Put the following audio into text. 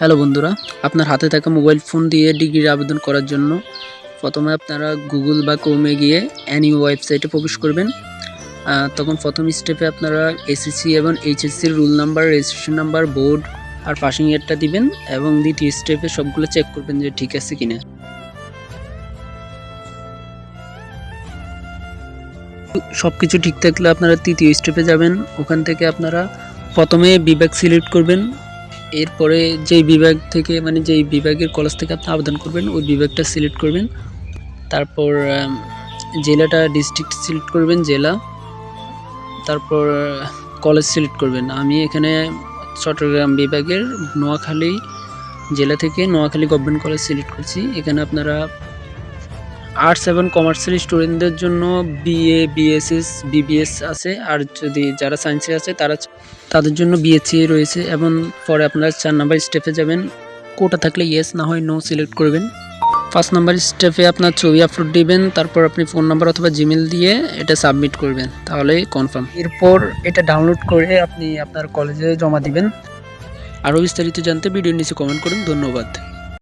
Hello বন্ধুরা, আপনার হাতে থাকা মোবাইল ফোন দিয়ে ডিগ্রির আবেদন করার জন্য প্রথমে আপনারা গুগল বা ক্রোমে গিয়ে অ্যানি ওয়েবসাইটে প্রবেশ করবেন। তখন প্রথম স্টেপে আপনারা এসএসসি এবং এইচএসসির roll number registration number board আর পাসিং ইয়ারটা দিবেন এবং দ্বিতীয় স্টেপে সবগুলো চেক করবেন যে ঠিক আছে কিনা। সব কিছু ঠিক থাকলে আপনারা তৃতীয় স্টেপে যাবেন। ওখান থেকে আপনারা প্রথমে বিভাগ সিলেক্ট করবেন। এরপরে যেই বিভাগ থেকে মানে যেই বিভাগের কলেজ থেকে আপনি আবেদন করবেন, ওই বিভাগটা সিলেক্ট করবেন। তারপর জেলাটা ডিস্ট্রিক্ট সিলেক্ট করবেন, জেলা। তারপর কলেজ সিলেক্ট করবেন। আমি এখানে চট্টগ্রাম বিভাগের নোয়াখালী জেলা থেকে নোয়াখালী গভর্নমেন্ট কলেজ সিলেক্ট করছি। এখানে আপনারা আর্টস এবং কমার্সিয়াল স্টুডেন্টদের জন্য বিএ, বিএসএস, বিবিএস আছে। আর যদি যারা সায়েন্সে আছে, তারা তাদের জন্য বিএসসি রয়েছে। এবং পরে আপনারা চার নাম্বার স্টেপে যাবেন। কোটা থাকলে ইয়েস না হয় নো সিলেক্ট করবেন। ফার্স্ট নাম্বার স্টেপে আপনার ছবি আপলোড দিবেন। তারপর আপনি ফোন নাম্বার অথবা জিমেল দিয়ে এটা সাবমিট করবেন। তাহলে কনফার্ম এরপর এটা ডাউনলোড করে আপনি আপনার কলেজে জমা দিবেন। আরও বিস্তারিত জানতে ভিডিওর নিচে কমেন্ট করুন। ধন্যবাদ।